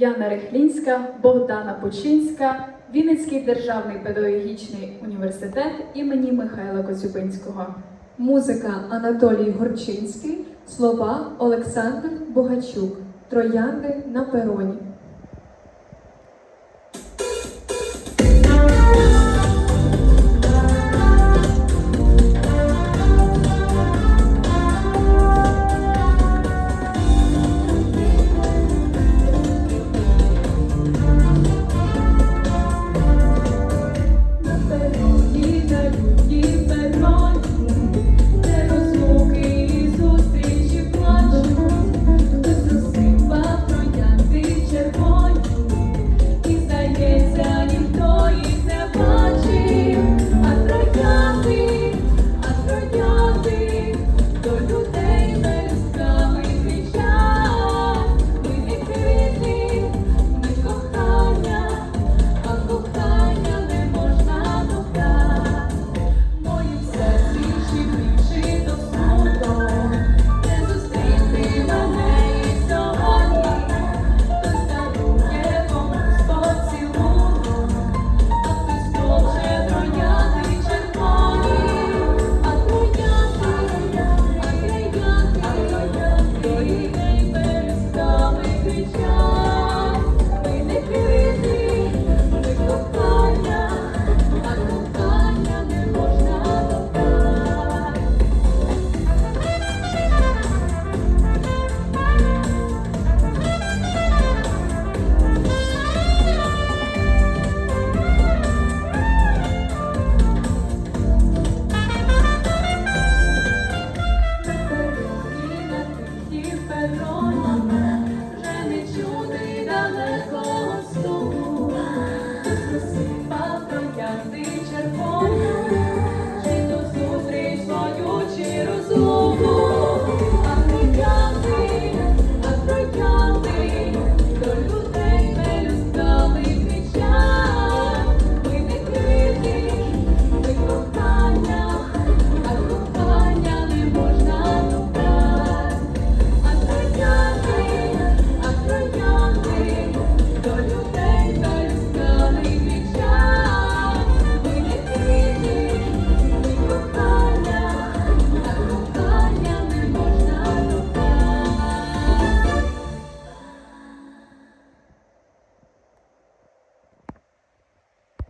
Яна Рихлінська, Богдана Починська, Вінницький державний педагогічний університет імені Михайла Коцюбинського. Музика Анатолій Горчинський, слова Олександр Богачук, Троянди на пероні. Ron.